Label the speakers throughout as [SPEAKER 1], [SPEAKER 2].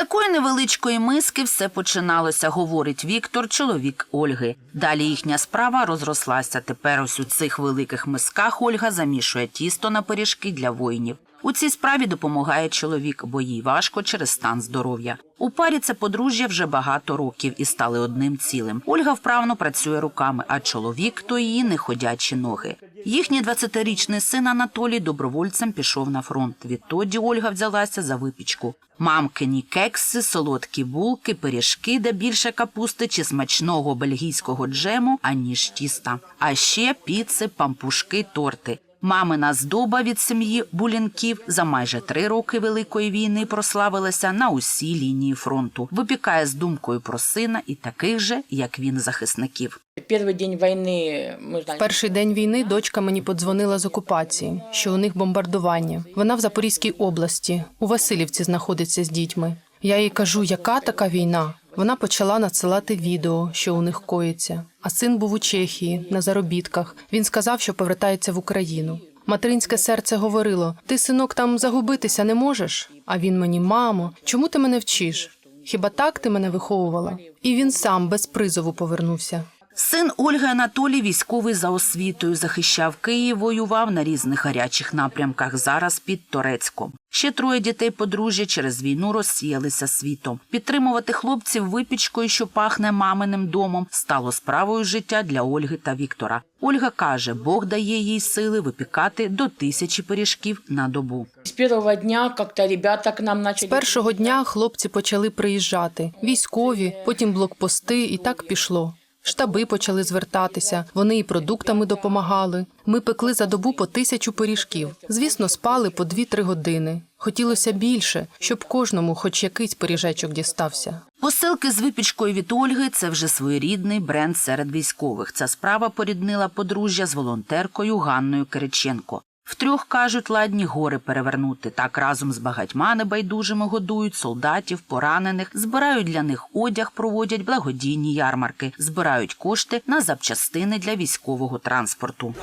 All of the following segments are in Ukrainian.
[SPEAKER 1] такої невеличкої миски все починалося, говорить Віктор, чоловік Ольги. Далі їхня справа розрослася. Тепер ось у цих великих мисках Ольга замішує тісто на пиріжки для воїнів. У цій справі допомагає чоловік, бо їй важко через стан здоров'я. У парі це подружжя вже багато років і стали одним цілим. Ольга вправно працює руками, а чоловік то її неходячі ноги. Їхній 20-річний син Анатолій добровольцем пішов на фронт. Відтоді Ольга взялася за випічку. Мамкині кекси, солодкі булки, пиріжки, де більше капусти чи смачного бельгійського джему, аніж тіста. А ще піци, пампушки, торти. Мамина здоба від сім'ї булінків за майже три роки Великої війни прославилася на усій лінії фронту. Випікає з думкою про сина і таких же, як він, захисників.
[SPEAKER 2] Первый день войны мы знали.
[SPEAKER 3] Перший день війни дочка мені подзвонила з окупації, що у них бомбардування. Вона в Запорізькій області, у Васильівці знаходиться з дітьми. Я їй кажу, яка така війна? Вона почала надсилати відео, що у них коїться. А син був у Чехії на заробітках. Він сказав, що повертається в Україну. Материнське серце говорило: ти, синок, там загубитися не можеш? А він мені, мамо, чому ти мене вчиш? Хіба так ти мене виховувала? І він сам без призову повернувся.
[SPEAKER 1] Син Ольги Анатолій військовий за освітою захищав Київ, воював на різних гарячих напрямках. Зараз під Торецьком. Ще троє дітей подружжя через війну розсіялися світом. Підтримувати хлопців випічкою, що пахне маминим домом, стало справою життя для Ольги та Віктора. Ольга каже, Бог дає їй сили випікати до тисячі пиріжків на добу.
[SPEAKER 2] С первого дня как-то ребята к нам
[SPEAKER 3] З
[SPEAKER 2] начали.
[SPEAKER 3] першого дня хлопці почали приїжджати. Військові, потім блокпости, і так пішло. Штаби почали звертатися, вони і продуктами допомагали. Ми пекли за добу по тисячу пиріжків. Звісно, спали по 2-3 години. Хотілося більше, щоб кожному хоч якийсь пиріжечок дістався.
[SPEAKER 1] Посилки з випічкою від Ольги це вже своєрідний бренд серед військових. Ця справа поріднила подружжя з волонтеркою Ганною Кириченко. Втрьох кажуть, ладні гори перевернути. Так разом з багатьма небайдужими годують солдатів, поранених, збирають для них одяг, проводять благодійні ярмарки, збирають кошти на запчастини для військового транспорту.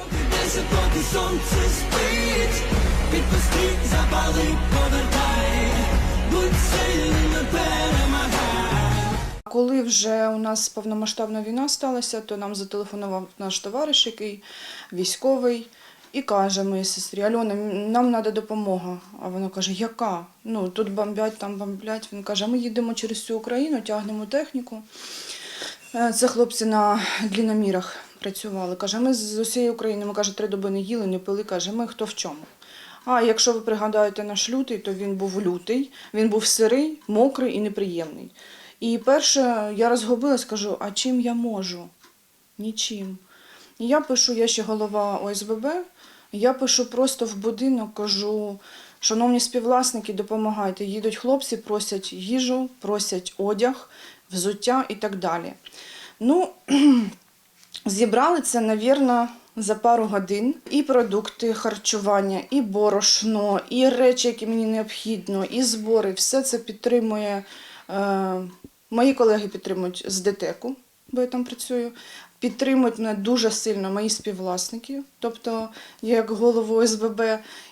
[SPEAKER 4] Коли вже у нас повномасштабна війна сталася, то нам зателефонував наш товариш, який військовий, і каже моїй сестрі: Альона, нам треба допомога. А вона каже, яка? Ну тут бомблять, там бомблять. Він каже, ми їдемо через всю Україну, тягнемо техніку. Е, Це хлопці на длінномірах працювали. Каже, ми з усієї України, ми каже, три доби не їли, не пили. Каже, ми хто в чому. А якщо ви пригадаєте наш лютий, то він був лютий, він був сирий, мокрий і неприємний. І перше я розгубилась, кажу, а чим я можу? Нічим. Я пишу, я ще голова ОСББ, я пишу просто в будинок, кажу, шановні співвласники, допомагайте. Їдуть хлопці, просять їжу, просять одяг, взуття і так далі. Ну, Зібрали це, навірно, за пару годин. І продукти харчування, і борошно, і речі, які мені необхідно, і збори. Все це підтримує. Е, мої колеги підтримують з ДТЕКу, бо я там працюю. Підтримують мене дуже сильно мої співвласники, тобто я як голову СББ,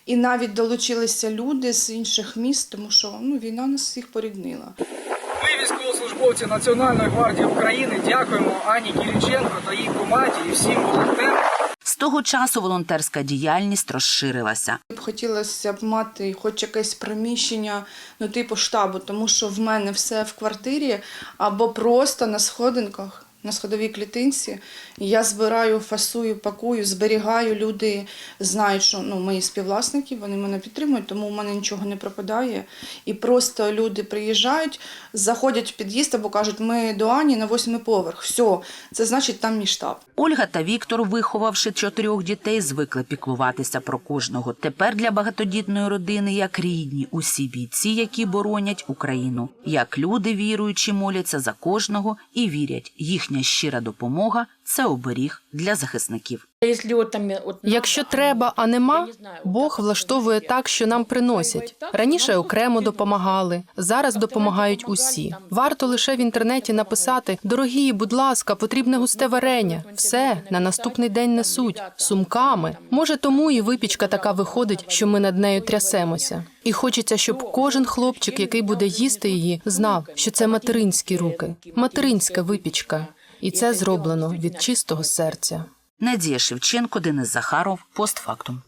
[SPEAKER 4] і навіть долучилися люди з інших міст, тому що ну, війна нас всіх поріднила.
[SPEAKER 5] Ми, військовослужбовці Національної гвардії України, дякуємо Ані Кіріченко та її команді і всім волонтерам.
[SPEAKER 1] З того часу волонтерська діяльність розширилася.
[SPEAKER 4] Б Хотілося б мати хоч якесь приміщення, ну типу штабу, тому що в мене все в квартирі або просто на сходинках, на сходовій клітинці. Я збираю, фасую, пакую, зберігаю. Люди знають, що ну, мої співвласники, вони мене підтримують, тому у мене нічого не пропадає. І просто люди приїжджають, заходять в під'їзд або кажуть, ми до Ані на восьмий поверх. Все, це значить там мій штаб.
[SPEAKER 1] Ольга та Віктор, виховавши чотирьох дітей, звикли піклуватися про кожного. Тепер для багатодітної родини як рідні усі бійці, які боронять Україну, як люди віруючи, моляться за кожного і вірять, їхня щира допомога це оберіг для захисників.
[SPEAKER 3] Якщо треба, а нема, Бог влаштовує так, що нам приносять. Раніше окремо допомагали, зараз допомагають усі. Варто лише в інтернеті написати: дорогі, будь ласка, потрібне густе варення. Все на наступний день несуть сумками. Може, тому і випічка така виходить, що ми над нею трясемося. І хочеться, щоб кожен хлопчик, який буде їсти її, знав, що це материнські руки, материнська випічка, і це зроблено від чистого серця.
[SPEAKER 1] Надія Шевченко, Денис Захаров, постфактум.